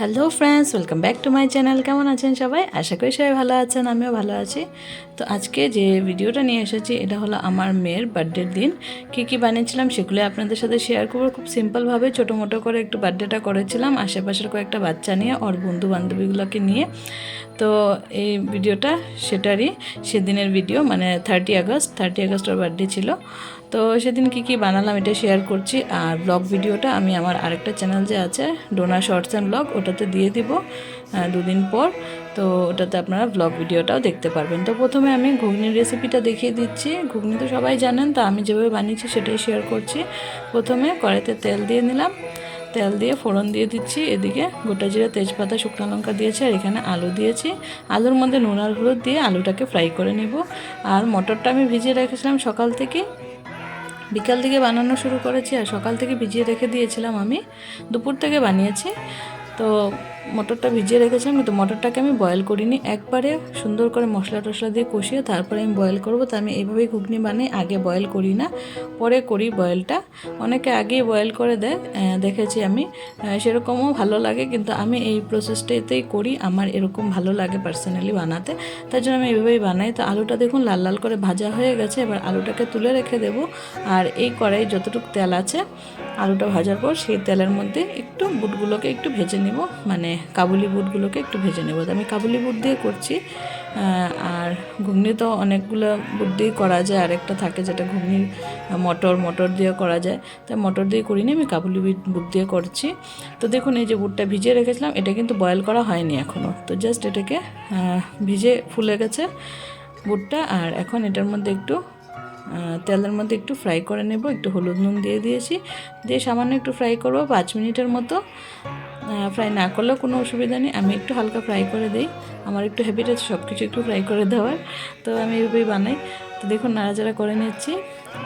Hello friends welcome back to my channel কেমন আছেন সবাই? আশা করি সবাই ভালো আছেন, আমিও ভালো আছি। তো আজকে যে ভিডিওটা নিয়ে এসেছি, এটা হলো আমার মেয়ের বার্থডের দিন। কী কী বানিয়েছিলাম সেগুলো আপনাদের সাথে শেয়ার করব। খুব সিম্পলভাবে ছোটো মোটো করে একটু বার্থডেটা করেছিলাম, আশেপাশের কয়েকটা বাচ্চা নিয়ে ওর বন্ধু বান্ধবীগুলোকে নিয়ে। তো এই ভিডিওটা সেটারই, সেদিনের ভিডিও মানে থার্টি আগস্ট থার্টি আগস্ট ওর বার্থডে ছিল। তো সেদিন কি কি বানালাম এটা শেয়ার করছি আর ব্লগ ভিডিওটা আমি আমার আরেকটা চ্যানেল যে আছে ডোনা শর্টস অ্যান্ড ব্লগ ওটাতে দিয়ে দিব দুদিন পর। তো ওটাতে আপনারা ব্লগ ভিডিওটাও দেখতে পারবেন। তো প্রথমে আমি ঘুগনির রেসিপিটা দেখিয়ে দিচ্ছি। ঘুগনি তো সবাই জানেন, তো আমি যেভাবে বানিয়েছি সেটাই শেয়ার করছি। প্রথমে কড়াইতে তেল দিয়ে নিলাম। তেল দিয়ে ফোড়ন দিয়ে দিচ্ছি। এদিকে গোটা জিরা তেজপাতা, শুকনো লঙ্কা দিয়েছি আর এখানে আলু দিয়েছি। আলুর মধ্যে নুন আর হলুদ দিয়ে আলুটাকে ফ্রাই করে নেব। আর মটরটা আমি ভিজিয়ে রেখেছিলাম সকাল থেকে বিকাল থেকে বানানো শুরু করেছি আর সকাল থেকে ভিজিয়ে রেখে দিয়েছিলাম আমি। দুপুর থেকে বানিয়েছি। তো মটরটা ভিজিয়ে রেখেছিলাম কিন্তু মটরটাকে আমি বয়েল করিনি। একবারে সুন্দর করে মশলা টশলা দিয়ে কষিয়ে তারপরে আমি বয়েল করব। তো আমি এইভাবেই ঘুগনি বানাই আগে বয়েল করি না, পরে করি বয়েলটা অনেকে আগেই বয়েল করে দেয় দেখেছি আমি। সেরকমও ভালো লাগে, কিন্তু আমি এই প্রসেসটাতেই করি। আমার এরকম ভালো লাগে পার্সোনালি বানাতে। তার জন্য আমি এইভাবেই বানাই। তো আলুটা দেখুন লাল লাল করে ভাজা হয়ে গেছে, এবার আলুটাকে তুলে রেখে দেব। আর এই কড়াই যতটুকু তেল আছে আলুটা ভাজার পর সেই তেলের মধ্যে একটু বুটগুলোকে একটু ভেজে নিব। মানে কাবুলি বুটগুলোকে একটু ভেজে নেব। আমি কাবুলি বুট দিয়ে করছি আর ঘুগনি তো অনেকগুলো বুট দিয়ে করা যায়। আরেকটা থাকে যেটা ঘুগনির মটর মটর দিয়ে করা যায়। তাই মটর দিয়ে করিনি, আমি কাবুলি বুট- দিয়ে করছি। তো দেখুন, এই যে বুটটা ভিজিয়ে রেখেছিলাম, এটা কিন্তু বয়েল করা হয়নি এখনও তো জাস্ট এটাকে ভিজে ফুলে গেছে বুটটা। আর এখন এটার মধ্যে একটু তেলের মধ্যে একটু ফ্রাই করে নেব, একটু হলুদ নুন দিয়ে দিয়েছি। দিয়ে সামান্য একটু ফ্রাই করব, পাঁচ মিনিটের মতো। ফ্রাই না করলেও কোনো অসুবিধা নেই। আমি একটু হালকা ফ্রাই করে দিই। আমার একটু হ্যাবিট আছে সব কিছু একটু ফ্রাই করে দেওয়ার। তো আমি এইভাবেই বানাই। তো দেখুন, নাড়াচাড়া করে নিচ্ছি।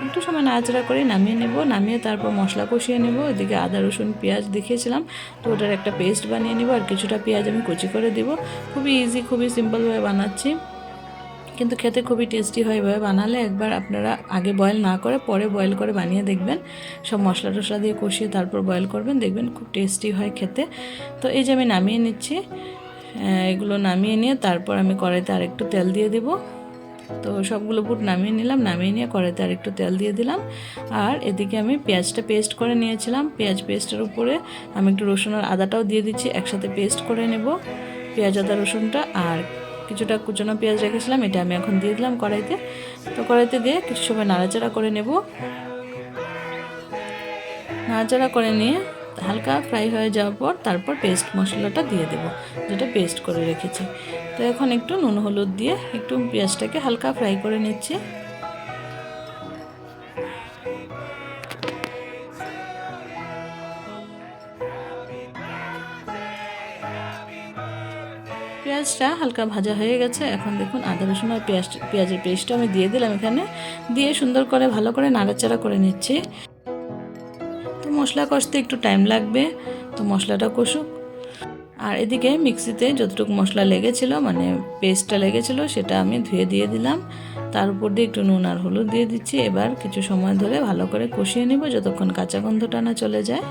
একটু সময় নাড়াচাড়া করে নামিয়ে নেব। নামিয়ে তারপর মশলা কষিয়ে নেব। এদিকে আদা, রসুন, পেঁয়াজ দেখিয়েছিলাম। তো ওটার একটা পেস্ট বানিয়ে নেব। আর কিছুটা পেঁয়াজ আমি কুচি করে দেব। খুবই ইজি খুবই সিম্পলভাবে বানাচ্ছি। কিন্তু খেতে খুবই টেস্টি হয় এভাবে বানালে। একবার আপনারা আগে বয়েল না করে পরে বয়েল করে বানিয়ে দেখবেন। সব মশলা টশলা দিয়ে কষিয়ে তারপর বয়েল করবেন, দেখবেন খুব টেস্টি হয় খেতে। তো এই যে আমি নামিয়ে নিচ্ছি এগুলো নামিয়ে নিয়ে তারপর আমি কড়াইতে আরেকটু তেল দিয়ে দেবো। তো সবগুলো বুট নামিয়ে নিলাম, নামিয়ে নিয়ে কড়াইতে আর একটু তেল দিয়ে দিলাম। আর এদিকে আমি পেঁয়াজটা পেস্ট করে নিয়েছিলাম। পেঁয়াজ পেস্টের উপরে আমি একটু রসুন আর আদাটাও দিয়ে দিচ্ছি, একসাথে পেস্ট করে নেব। পেঁয়াজ, আদা, রসুনটা আর কিছুটা কুচনো পেঁয়াজ রেখেছিলাম, এটা আমি এখন দিয়ে দিলাম কড়াইতে। তো কড়াইতে দিয়ে কিছু সময় নাড়াচাড়া করে নেব। নাড়াচাড়া করে নিয়ে হালকা ফ্রাই হয়ে যাওয়ার পর তারপর পেস্ট মশলাটা দিয়ে দেব, যেটা পেস্ট করে রেখেছি। তো এখন একটু নুন হলুদ দিয়ে একটু পেঁয়াজটাকে হালকা ফ্রাই করে নিচ্ছি। পেঁয়াজটা হালকা ভাজা হয়ে গেছে। এখন দেখুন আদা, রসুন আর পেঁয়াজ, পেঁয়াজের পেস্টটা আমি দিয়ে দিলাম এখানে। দিয়ে সুন্দর করে ভালো করে নাড়াচাড়া করে নিচ্ছি। তো মশলা কষতে একটু টাইম লাগবে, তো মশলাটা কষুক। আর এদিকে মিক্সিতে যতটুকু মশলা লেগেছিল মানে পেস্টটা লেগেছিল, সেটা আমি ধুয়ে দিয়ে দিলাম। তার উপর দিয়ে একটু নুন আর হলুদ দিয়ে দিচ্ছি। এবার কিছু সময় ধরে ভালো করে কষিয়ে নিব, যতক্ষণ কাঁচা গন্ধটা না চলে যায়।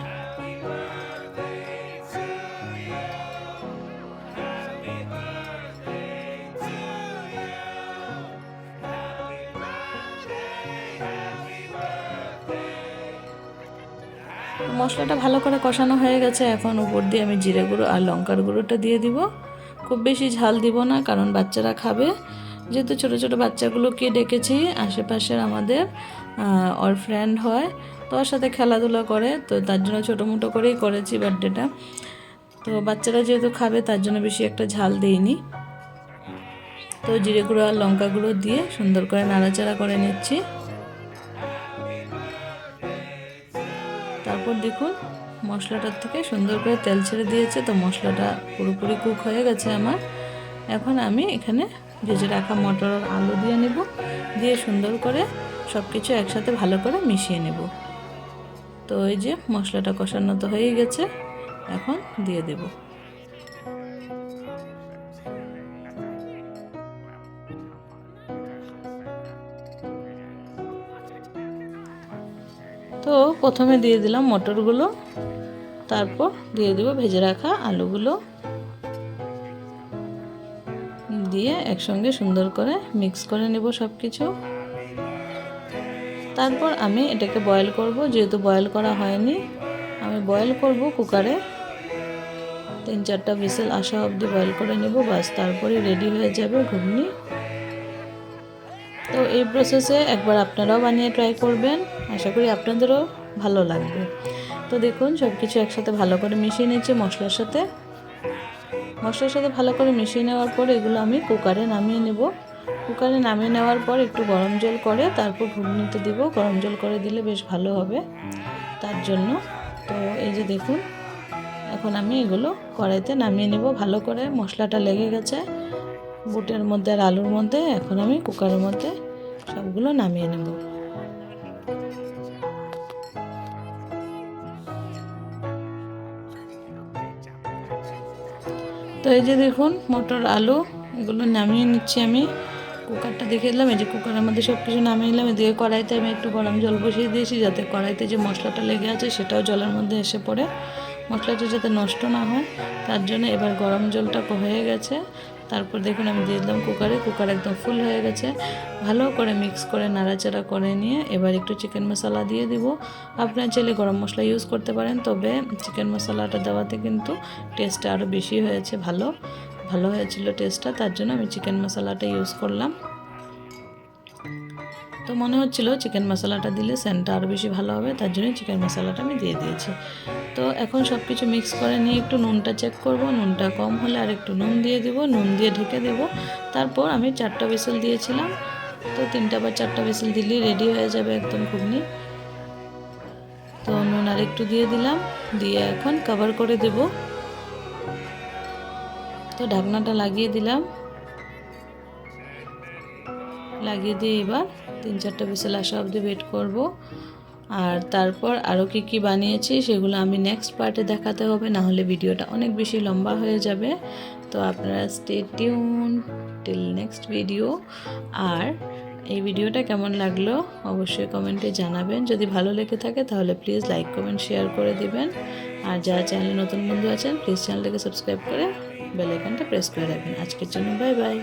মশলাটা ভালো করে কষানো হয়ে গেছে, এখন উপর দিয়ে আমি জিরে গুঁড়ো আর লঙ্কার গুঁড়োটা দিয়ে দিব। খুব বেশি ঝাল দিব না, কারণ বাচ্চারা খাবে। যেহেতু ছোটো ছোটো বাচ্চাগুলোকে ডেকেছি, আশেপাশের আমাদের ওর ফ্রেন্ড হয়, তো ওর সাথে খেলাধুলা করে, তো তার জন্য ছোটো মোটো করেই করেছি বার্থডেটা। তো বাচ্চারা যেহেতু খাবে, তার জন্য বেশি একটা ঝাল দেইনি। তো জিরে গুঁড়ো আর লঙ্কা গুঁড়ো দিয়ে সুন্দর করে নাড়াচাড়া করে নিচ্ছি। তারপর দেখুন, মশলাটার থেকে সুন্দর করে তেল ছেড়ে দিয়েছে, তো মশলাটা পুরোপুরি কুক হয়ে গেছে আমার। এখন আমি এখানে ভেজে রাখা মটর আর আলু দিয়ে নেব, দিয়ে সুন্দর করে সব কিছু একসাথে ভালো করে মিশিয়ে নেব। তো এই যে মশলাটা কষানো তো হয়ে গেছে, এখন দিয়ে দেব। তো প্রথমে দিয়ে দিলাম মটরগুলো, তারপর দিয়ে দেবো ভেজে রাখা আলুগুলো। দিয়ে একসঙ্গে সুন্দর করে মিক্স করে নেব সব কিছু তারপর আমি এটাকে বয়েল করব, যেহেতু বয়েল করা হয়নি, আমি বয়েল করব কুকারে তিন চারটা বিসেল আসা অবধি বয়েল করে নেব বাস তারপরে রেডি হয়ে যাবে ঘুগনি। তো এই প্রসেসে একবার আপনারাও বানিয়ে ট্রাই করবেন। আশা করি আপনাদেরও ভালো লাগবে। তো দেখুন সব কিছু একসাথে ভালো করে মিশিয়ে নিচ্ছি মশলার সাথে। মশলার সাথে ভালো করে মিশিয়ে নেওয়ার পর এগুলো আমি কুকারে নামিয়ে নেব। কুকারে নামিয়ে নেওয়ার পর একটু গরম জল করে তারপর ঘুগনিতে দিব। গরম জল করে দিলে বেশ ভালো হবে তার জন্য। তো এই যে দেখুন, এখন আমি এগুলো কড়াইতে নামিয়ে নেব। ভালো করে মশলাটা লেগে গেছে বুটের মধ্যে আর আলুর মধ্যে। এখন আমি কুকারের মধ্যে সবগুলো নামিয়ে নেব। তো এই যে দেখুন, মটর আলু, এগুলো নামিয়ে নিচ্ছি আমি। কুকারটা দেখে দিলাম এই যে কুকারের মধ্যে সব কিছু নামিয়ে নিলাম এদিকে কড়াইতে আমি একটু গরম জল বসিয়ে দিয়েছি যাতে কড়াইতে যে মশলাটা লেগে আছে সেটাও জলের মধ্যে এসে পড়ে। মশলাটা যাতে নষ্ট না হয়, তার জন্য এবার গরম জলটা হয়ে গেছে। তারপর দেখুন আমি দিয়ে দিলাম কুকারে, কুকার একদম ফুল হয়ে গেছে। ভালো করে মিক্স করে, নাড়াচাড়া করে নিয়ে এবার একটু চিকেন মশলা দিয়ে দিব। আপনার চাইলে গরম মশলা ইউজ করতে পারেন, তবে চিকেন মশলাটা দেওয়াতে কিন্তু টেস্টটা আরও বেশি হয়েছে, ভালো। ভালো হয়েছিল টেস্টটা তার জন্য আমি চিকেন মশলাটা ইউজ করলাম। তো মনে হচ্ছিল চিকেন মশলাটা দিলে সেন্টটা আরও বেশি ভালো হবে, তার জন্য চিকেন মশলাটা আমি দিয়ে দিয়েছি। তো এখন সব কিছু মিক্স করে নিয়ে একটু নুনটা চেক করব। নুনটা কম হলে আর একটু নুন দিয়ে দেব। নুন দিয়ে ঢেকে দেব। তারপর আমি চারটা বিসেল দিয়েছিলাম। তো তিনটা বা চারটা বিসেল দিলেই রেডি হয়ে যাবে একদম ঘুগনি। তো নুন আর একটু দিয়ে দিলাম। দিয়ে এখন কভার করে দেব। তো ঢাকনাটা লাগিয়ে দিলাম। লাগিয়ে দিয়ে এবার তিন চারটা বিসেল আসা অবধি ওয়েট করব। আর তারপর আরও কী কী বানিয়েছি সেগুলো আমি নেক্সট পার্টে দেখাতে হবে না হলে ভিডিওটা অনেক বেশি লম্বা হয়ে যাবে। তো আপনারা stay tune till next video আর এই ভিডিওটা কেমন লাগল অবশ্যই কমেন্টে জানাবেন। যদি ভালো লেগে থাকে তাহলে প্লিজ লাইক কমেন্ট শেয়ার করে দিবেন। আর যারা চ্যানেলে নতুন বন্ধু আছেন প্লিজ চ্যানেলটাকে সাবস্ক্রাইব করে বেল আইকনটা প্রেস করে রাখবেন। আজকের জন্য বাই বাই